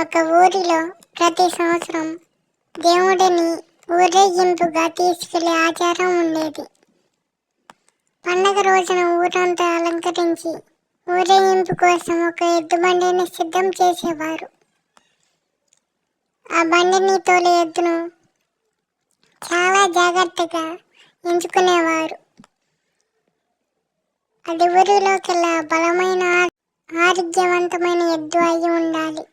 ఒక ఊరిలో ప్రతి సంవత్సరం దేవుడిని ఊరేగింపుగా తీసుకెళ్ళే ఆచారం ఉండేది. పండగ రోజున ఊరంతా అలంకరించి ఊరేగింపు కోసం ఒక ఎద్దు బండిని సిద్ధం చేసేవారు. ఆ బండిని తోలే ఎద్దును చాలా జాగ్రత్తగా ఎంచుకునేవారు. అది ఊరిలోకెల్లా బలమైన ఆ- ఆరోగ్యవంతమైన ఎద్దు అయి ఉండాలి.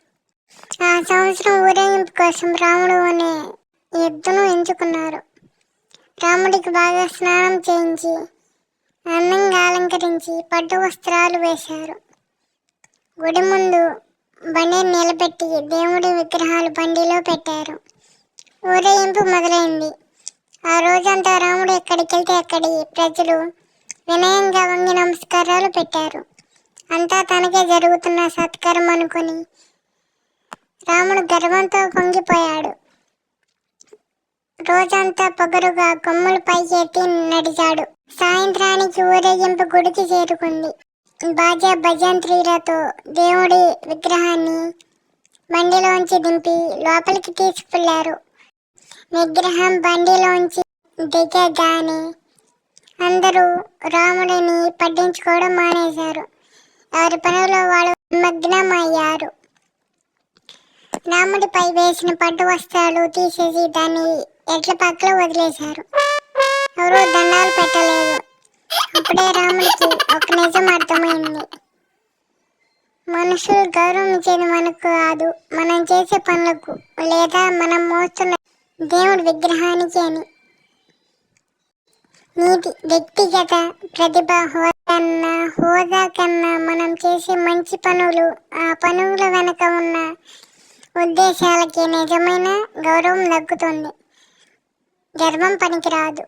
ఆ సంవత్సరం ఊరేగింపు కోసం రాముడు అనే ఎద్దును ఎంచుకున్నారు. రాముడికి బాగా స్నానం చేయించి అందంగా అలంకరించి పట్టు వస్త్రాలు వేశారు. గుడి ముందు బండిని నిలబెట్టి దేవుడి విగ్రహాలు బండిలో పెట్టారు. ఊరేగింపు మొదలైంది. ఆ రోజంతా రాముడు ఎక్కడికి వెళ్తే అక్కడి ప్రజలు వినయంగా వంగి నమస్కారాలు పెట్టారు. అంతా తనకే జరుగుతున్న సత్కరం అనుకుని రాముడు గర్వంతో పొంగిపోయాడు రోజంతా పొగరుగా కొమ్ములు పైకెత్తి నడిచాడు. సాయంత్రానికి ఊరేగింపు గుడికి చేరుకుంది. బాజా భజంత్రీలతో దేవుడి విగ్రహాన్ని బండిలోంచి దింపి లోపలికి తీసుకెళ్ళారు. విగ్రహం బండిలోంచి దిగగానే అందరూ రాముడిని పట్టించుకోవడం మానేశారు. ఎవరి పనుల్లో వాడు నిమగ్నమయ్యారు. రాముడిపై వేసిన పట్టు వస్త్రాలు తీసేసి దాన్ని ఎట్ల పక్కలో వదిలేశారు. ఎవరూ దండాలు పెట్టలేదు. అప్పుడే రాముడికి ఒక నిజం అర్థమైంది. మనుషులు గౌరవించేది మనకు కాదు. మనం చేసే పనులకు లేదా మనం మోస్తున్న దేవుడి విగ్రహానికి అని. నీతి వ్యక్తిగత ప్రతిభ కన్నా హోదా కన్నా మనం చేసే మంచి పనులు ఆ పనుల వెనక ఉన్న ఉద్దేశాలకి నిజమైన గౌరవం దక్కుతుంది. గర్వం పనికిరాదు.